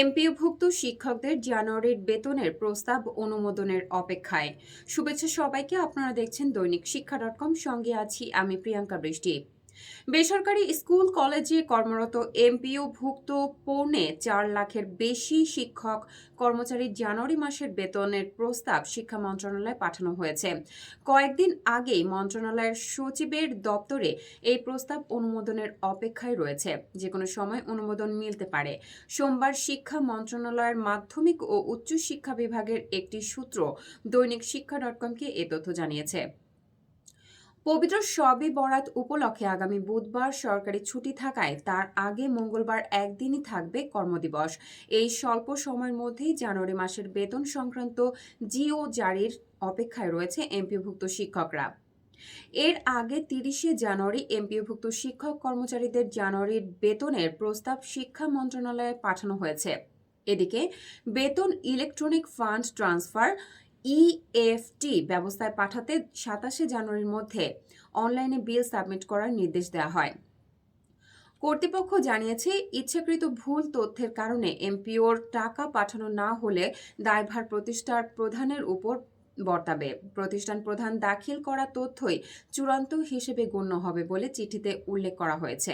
এমপিওভুক্ত শিক্ষকদের জানুয়ারির বেতনের প্রস্তাব অনুমোদনের অপেক্ষায়। শুভেচ্ছা সবাইকে, আপনারা দেখছেন দৈনিক শিক্ষা ডট কম। সঙ্গে আছি আমি প্রিয়াঙ্কা বৃষ্টি। বেসরকারি স্কুল, কলেজে কর্মরত এমপিও ভুক্ত পৌনে চার লাখের বেশি শিক্ষক কর্মচারীর জানুয়ারি মাসের বেতনের প্রস্তাব শিক্ষা মন্ত্রণালয়ে পাঠানো হয়েছে। কয়েকদিন আগেই মন্ত্রণালয়ের সচিবের দপ্তরে এই প্রস্তাব অনুমোদনের অপেক্ষায় রয়েছে। যে কোনো সময় অনুমোদন মিলতে পারে। সোমবার শিক্ষা মন্ত্রণালয়ের মাধ্যমিক ও উচ্চ শিক্ষা বিভাগের একটি সূত্র দৈনিক শিক্ষা ডট কমকে এ তথ্য জানিয়েছে। পবিত্র শবে বরাত উপলক্ষে আগামী বুধবার সরকারি ছুটি থাকায় তার আগে মঙ্গলবার একদিনই থাকবে কর্মদিবস। এই স্বল্প সময়ের মধ্যেই জানুয়ারি মাসের বেতন সংক্রান্ত জিও জারির অপেক্ষায় রয়েছে এমপিভুক্ত শিক্ষকরা। এর আগে তিরিশে জানুয়ারি এমপিভুক্ত শিক্ষক কর্মচারীদের জানুয়ারির বেতনের প্রস্তাব শিক্ষা মন্ত্রণালয়ে পাঠানো হয়েছে। এদিকে, বেতন ইলেকট্রনিক ফান্ড ট্রান্সফার ইএফটি ব্যবস্থায় পাঠাতে সাতাশে জানুয়ারির মধ্যে অনলাইনে বিল সাবমিট করার নির্দেশ দেওয়া হয়। কর্তৃপক্ষ জানিয়েছে, ইচ্ছাকৃত ভুল তথ্যের কারণে এমপিওর টাকা পাঠানো না হলে দায়ভার প্রতিষ্ঠার প্রধানের উপর বর্তাবে। প্রতিষ্ঠান প্রধান দাখিল করা তথ্যই চূড়ান্ত হিসেবে গণ্য হবে বলে চিঠিতে উল্লেখ করা হয়েছে।